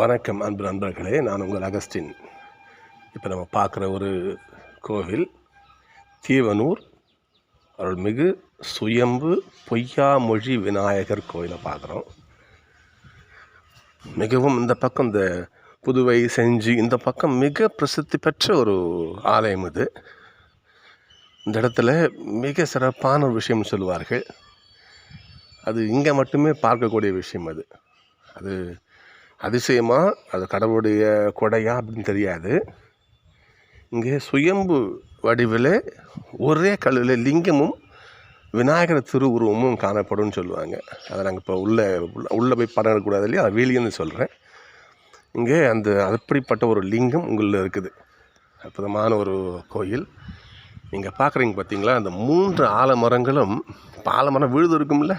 வணக்கம் அன்பு நண்பர்களே. நான் உங்கள் அகஸ்டின். இப்போ நம்ம பார்க்குற ஒரு கோவில் தீவனூர் அருள்மிகு சுயம்பு பொய்யாமொழி விநாயகர் கோயிலை பார்க்குறோம். மிகவும் இந்த பக்கம் இந்த புதுவை செஞ்சி இந்த பக்கம் மிக பிரசித்தி பெற்ற ஒரு ஆலயம் இது. இந்த இடத்துல மிக சிறப்பான ஒரு விஷயம் சொல்லுவார்கள். அது இங்கே மட்டுமே பார்க்கக்கூடிய விஷயம் அது. அது அதிசயமாக அது கடவுளுடைய கொடையா அப்படின்னு தெரியாது. இங்கே சுயம்பு வடிவில் ஒரே கல்லில் லிங்கமும் விநாயகர் திருவுருவமும் காணப்படும்னு சொல்லுவாங்க. அதை நாங்கள் இப்போ உள்ளே உள்ளே போய் படம் எடுக்கக்கூடாது இல்லையா? அதை வீலியன்னு சொல்கிறேன் இங்கே அந்த அப்படிப்பட்ட ஒரு லிங்கம் உங்களில் இருக்குது. அற்புதமான ஒரு கோயில். நீங்கள் பார்க்குறீங்க பார்த்தீங்களா? அந்த மூன்று ஆலமரங்களும் இப்போ ஆலமரம் விழுது இருக்கும்ல?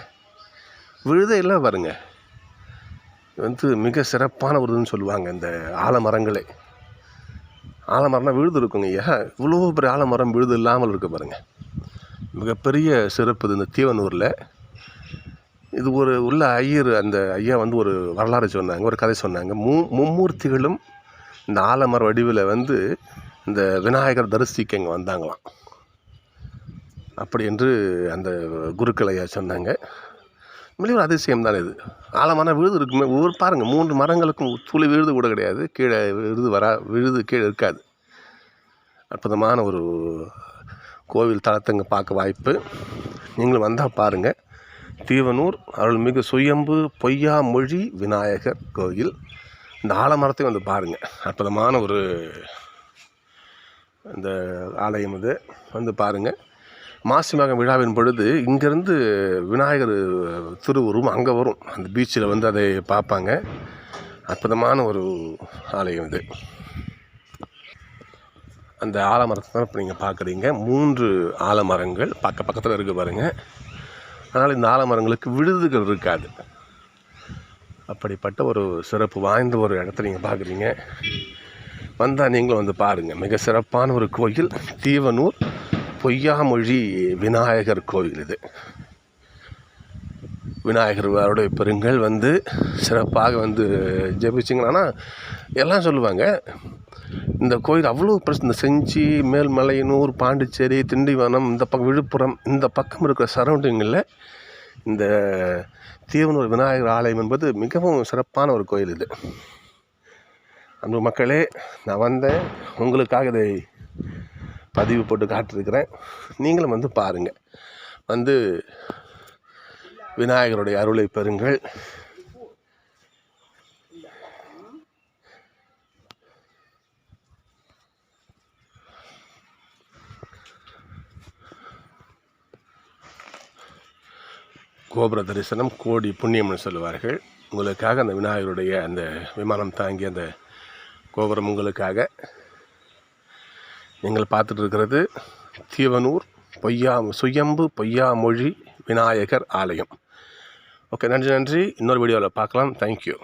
விழுதே இல்லை பாருங்கள் வந்து மிக சிறப்பான ஒரு இதுன்னு சொல்லுவாங்க இந்த ஆலமரங்களே. ஆலமரம்னா விழுது இருக்குங்க ஐயா. இவ்வளோ பெரிய ஆலமரம் விழுது இல்லாமல் இருக்க பாருங்கள் மிகப்பெரிய சிறப்பு இது இந்த தீவனூரில். இது ஒரு உள்ள ஐயர் அந்த ஐயா வந்து ஒரு வரலாறு சொன்னாங்க ஒரு கதை சொன்னாங்க. மூ மும்மூர்த்திகளும் இந்த ஆலமர வடிவில் வந்து இந்த விநாயகர் தரிசிக்க இங்கே வந்தாங்களாம். அப்படி என்று அந்த குருக்கள் ஐயா சொன்னாங்க. உண்மையிலே ஒரு அதிசயம் தானே இது? ஆழமான விழுது இருக்குமே. ஒவ்வொரு பாருங்கள் மூன்று மரங்களுக்கும் துளி விழுது கூட கிடையாது. கீழே விழுது வரா விழுது கீழே இருக்காது. அற்புதமான ஒரு கோவில் தளத்தை பார்க்க வாய்ப்பு. நீங்களும் வந்தால் பாருங்கள் தீவனூர் அருள்மிகு சுயம்பு பொய்யா மொழி விநாயகர் கோயில். இந்த ஆலமரத்தையும் வந்து பாருங்கள் அற்புதமான ஒரு இந்த ஆலயம் இது. வந்து பாருங்கள் மாசி மகம் விழாவின் பொழுது இங்கேருந்து விநாயகர் திருவுருவம் அங்கே வரும். அந்த பீச்சில் வந்து அதை பார்ப்பாங்க. அற்புதமான ஒரு ஆலயம் இது. அந்த ஆலமரத்தை தான் இப்போ நீங்கள் பார்க்குறீங்க. மூன்று ஆலமரங்கள் பக்க பக்கத்தில் இருக்குது பாருங்கள் அதனால் இந்த ஆலமரங்களுக்கு விழுதுகள் இருக்காது. அப்படிப்பட்ட ஒரு சிறப்பு வாய்ந்த ஒரு இடத்த நீங்கள் பார்க்குறீங்க. வந்தால் நீங்களும் வந்து பாருங்கள் மிக சிறப்பான ஒரு கோயில் தீவனூர். பொய்யாமொழி விநாயகர் கோயில் இது விநாயகர் அவருடைய பெருங்கள் வந்து சிறப்பாக வந்து ஜெபிச்சிங்கன்னா எல்லாம் சொல்லுவாங்க இந்த கோயில் அவ்வளோ பிரச்சனை செஞ்சி மேல்மலையனூர் பாண்டிச்சேரி திண்டிவனம் இந்த பக்கம் விழுப்புரம் இந்த பக்கம் இருக்கிற சரௌண்டிங்கில் இந்த தீவனூர் விநாயகர் ஆலயம் என்பது மிகவும் சிறப்பான ஒரு கோயில் இது அன்பு மக்களே நான் வந்தேன். உங்களுக்காக இதை பதிவு போட்டு காட்டிருக்கிறேன். நீங்களும் வந்து பாருங்கள் வந்து விநாயகருடைய அருளை பெறுங்கள். கோபுர தரிசனம் கோடி புண்ணியம்னு சொல்லுவார்கள். உங்களுக்காக அந்த விநாயகருடைய அந்த விமானம் தாங்கி அந்த கோபுரம் உங்களுக்காக. நீங்கள் பார்த்துட்டு இருக்கிறது தீவனூர் பொய்யா சுயம்பு பொய்யாமொழி விநாயகர் ஆலயம். ஓகே நன்றி நன்றி. இன்னொரு வீடியோவில் பார்க்கலாம். தேங்க்யூ